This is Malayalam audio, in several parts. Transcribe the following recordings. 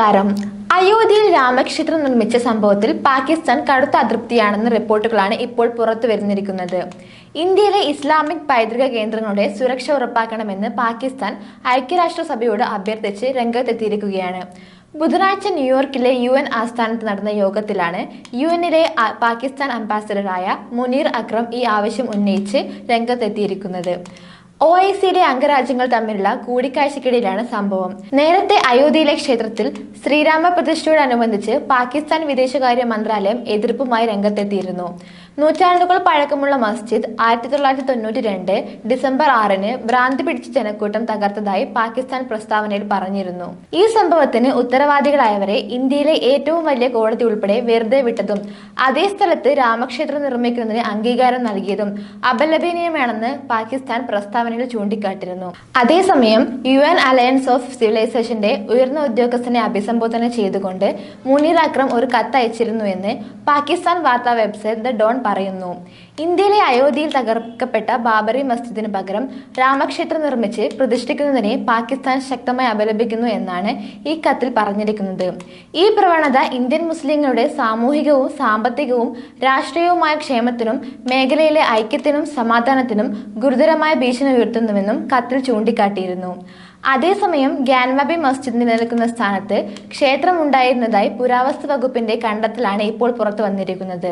നമസ്കാരം. അയോധ്യയിൽ രാമക്ഷേത്രം നിർമ്മിച്ച സംഭവത്തിൽ പാകിസ്ഥാൻ കടുത്ത അതൃപ്തിയാണെന്ന റിപ്പോർട്ടുകളാണ് ഇപ്പോൾ പുറത്തു വരുന്നിരിക്കുന്നത്. ഇന്ത്യയിലെ ഇസ്ലാമിക് പൈതൃക കേന്ദ്രങ്ങളുടെ സുരക്ഷ ഉറപ്പാക്കണമെന്ന് പാകിസ്ഥാൻ ഐക്യരാഷ്ട്രസഭയോട് അഭ്യർത്ഥിച്ച് രംഗത്തെത്തിയിരിക്കുകയാണ്. ബുധനാഴ്ച ന്യൂയോർക്കിലെ യു എൻ ആസ്ഥാനത്ത് നടന്ന യോഗത്തിലാണ് യു എന്നിലെ പാകിസ്ഥാൻ അംബാസഡറായ മുനീർ അക്രം ഈ ആവശ്യം ഉന്നയിച്ച് രംഗത്തെത്തിയിരിക്കുന്നത്. ഒ ഐ സിയുടെ അംഗരാജ്യങ്ങൾ തമ്മിലുള്ള കൂടിക്കാഴ്ചയ്ക്കിടയിലാണ് സംഭവം. നേരത്തെ അയോധ്യയിലെ ക്ഷേത്രത്തിൽ ശ്രീരാമ പ്രതിഷ്ഠയോടനുബന്ധിച്ച് പാകിസ്ഥാൻ വിദേശകാര്യ മന്ത്രാലയം എതിർപ്പുമായി രംഗത്തെത്തിയിരുന്നു. നൂറ്റാണ്ടുകൾ പഴക്കമുള്ള മസ്ജിദ് ആയിരത്തി തൊള്ളായിരത്തി തൊണ്ണൂറ്റി രണ്ട് ഡിസംബർ ആറിന് ഭ്രാന്തി പിടിച്ച ജനക്കൂട്ടം തകർത്തതായി പാകിസ്ഥാൻ പ്രസ്താവനയിൽ പറഞ്ഞിരുന്നു. ഈ സംഭവത്തിന് ഉത്തരവാദികളായവരെ ഇന്ത്യയിലെ ഏറ്റവും വലിയ കോടതി ഉൾപ്പെടെ വെറുതെ വിട്ടതും അതേ സ്ഥലത്ത് രാമക്ഷേത്രം നിർമ്മിക്കുന്നതിന് അംഗീകാരം നൽകിയതും അപലപനീയമാണെന്ന് പാകിസ്ഥാൻ പ്രസ്താവനയിൽ ചൂണ്ടിക്കാട്ടിരുന്നു അതേസമയം യു എൻ അലയൻസ് ഓഫ് സിവിലൈസേഷന്റെ ഉയർന്ന ഉദ്യോഗസ്ഥനെ അഭിസംബോധന ചെയ്തുകൊണ്ട് മുനീർ അക്രം ഒരു കത്ത് അയച്ചിരുന്നുവെന്ന് പാകിസ്ഥാൻ വാർത്താ വെബ്സൈറ്റ് ദ ഡോൺ പറയുന്നു. ഇന്ത്യയിലെ അയോധ്യയിൽ തകർക്കപ്പെട്ട ബാബറി മസ്ജിദിന് പകരം രാമക്ഷേത്രം നിർമ്മിച്ച് പ്രതിഷ്ഠിക്കുന്നതിനെ പാകിസ്ഥാൻ ശക്തമായി അപലപിക്കുന്നു എന്നാണ് ഈ കത്തിൽ പറഞ്ഞിരിക്കുന്നത്. ഈ പ്രവണത ഇന്ത്യൻ മുസ്ലിങ്ങളുടെ സാമൂഹികവും സാമ്പത്തികവും രാഷ്ട്രീയവുമായ ക്ഷേമത്തിനും മേഖലയിലെ ഐക്യത്തിനും സമാധാനത്തിനും ഗുരുതരമായ ഭീഷണി ഉയർത്തുന്നുവെന്നും കത്തിൽ ചൂണ്ടിക്കാട്ടിയിരുന്നു. അതേസമയം ഗ്യാൻവാബി മസ്ജിദ് നിലനിൽക്കുന്ന സ്ഥാനത്ത് ക്ഷേത്രം ഉണ്ടായിരുന്നതായി പുരാവസ്തു വകുപ്പിന്റെ കണ്ടെത്തലാണ് ഇപ്പോൾ പുറത്തു വന്നിരിക്കുന്നത്.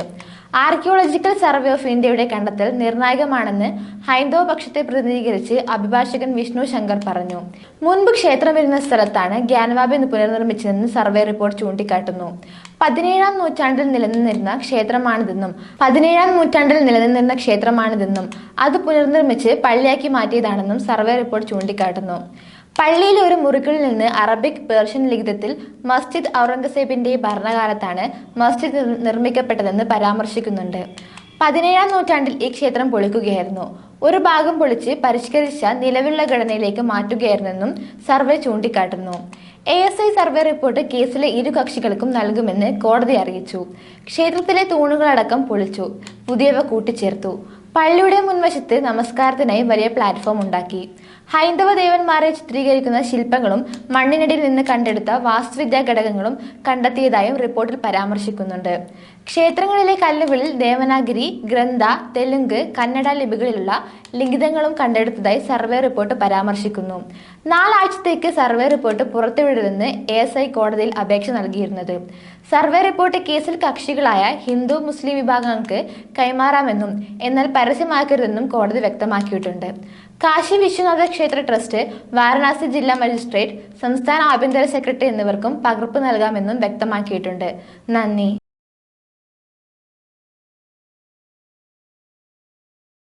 ആർക്കിയോളജിക്കൽ സർവേ ഓഫ് ഇന്ത്യയുടെ കണ്ടെത്തൽ നിർണായകമാണെന്ന് ഹൈന്ദവ പക്ഷത്തെ പ്രതിനിധീകരിച്ച് അഭിഭാഷകൻ വിഷ്ണു ശങ്കർ പറഞ്ഞു. മുൻപ് ക്ഷേത്രം വരുന്ന സ്ഥലത്താണ് ഗ്യാൻവാബി പുനർനിർമ്മിച്ചതെന്ന് സർവേ റിപ്പോർട്ട് ചൂണ്ടിക്കാട്ടുന്നു. പതിനേഴാം നൂറ്റാണ്ടിൽ നിലനിന്നിരുന്ന ക്ഷേത്രമാണിതെന്നും പതിനേഴാം നൂറ്റാണ്ടിൽ നിലനിന്നിരുന്ന ക്ഷേത്രമാണിതെന്നും അത് പുനർനിർമ്മിച്ച് പള്ളിയാക്കി മാറ്റിയതാണെന്നും സർവേ റിപ്പോർട്ട് ചൂണ്ടിക്കാട്ടുന്നു. പള്ളിയിലെ ഒരു മുറികളിൽ നിന്ന് അറബിക് പേർഷ്യൻ ലിഖിതത്തിൽ മസ്ജിദ് ഔറംഗസേബിന്റെ ഭരണകാലത്താണ് മസ്ജിദ് നിർമ്മിക്കപ്പെട്ടതെന്ന് പരാമർശിക്കുന്നുണ്ട്. പതിനേഴാം നൂറ്റാണ്ടിൽ ഈ ക്ഷേത്രം പൊളിക്കുകയായിരുന്നു. ഒരു ഭാഗം പൊളിച്ച് പരിഷ്കരിച്ച നിലവിലുള്ള ഘടനയിലേക്ക് മാറ്റുകയായിരുന്നെന്നും സർവേ ചൂണ്ടിക്കാട്ടുന്നു. A S I survey report കേസിലെ ഇരു കക്ഷികൾക്കും നൽകുമെന്ന് കോടതി അറിയിച്ചു. ക്ഷേത്രത്തിലെ തൂണുകളടക്കം പൊളിച്ചു. പുതിയവ കൂട്ടിച്ചേർത്തു. പള്ളിയുടെ മുൻവശത്ത് നമസ്കാരത്തിനായി വലിയ പ്ലാറ്റ്ഫോം ഉണ്ടാക്കി. ഹൈന്ദവ ദേവന്മാരെ ചിത്രീകരിക്കുന്ന ശില്പങ്ങളും മണ്ണിനടിയിൽ നിന്ന് കണ്ടെടുത്ത വാസ്തുവിദ്യാ ഘടകങ്ങളും കണ്ടെത്തിയതായും റിപ്പോർട്ടിൽ പരാമർശിക്കുന്നുണ്ട്. ക്ഷേത്രങ്ങളിലെ കല്ലുകളിൽ ദേവനാഗിരി ഗ്രന്ഥ തെലുങ്ക് കന്നഡ ലിപികളിലുള്ള ലിഖിതങ്ങളും കണ്ടെടുത്തതായി സർവേ റിപ്പോർട്ട് പരാമർശിക്കുന്നു. നാലാഴ്ചത്തേക്ക് സർവേ റിപ്പോർട്ട് പുറത്തുവിടരുതെന്ന് എസ് ഐ കോടതിയിൽ അപേക്ഷ നൽകിയിരുന്നത്. സർവേ റിപ്പോർട്ട് കേസിൽ കക്ഷികളായ ഹിന്ദു മുസ്ലിം വിഭാഗങ്ങൾക്ക് കൈമാറാമെന്നും എന്നാൽ പരസ്യമാക്കരുതെന്നും കോടതി വ്യക്തമാക്കിയിട്ടുണ്ട്. കാശി വിശ്വനാഥ ക്ഷേത്ര ട്രസ്റ്റ് വാരണാസി ജില്ലാ മജിസ്ട്രേറ്റ് സംസ്ഥാന ആഭ്യന്തര സെക്രട്ടറി എന്നിവർക്കും പകർപ്പ് നൽകാമെന്നും വ്യക്തമാക്കിയിട്ടുണ്ട്. നന്ദി.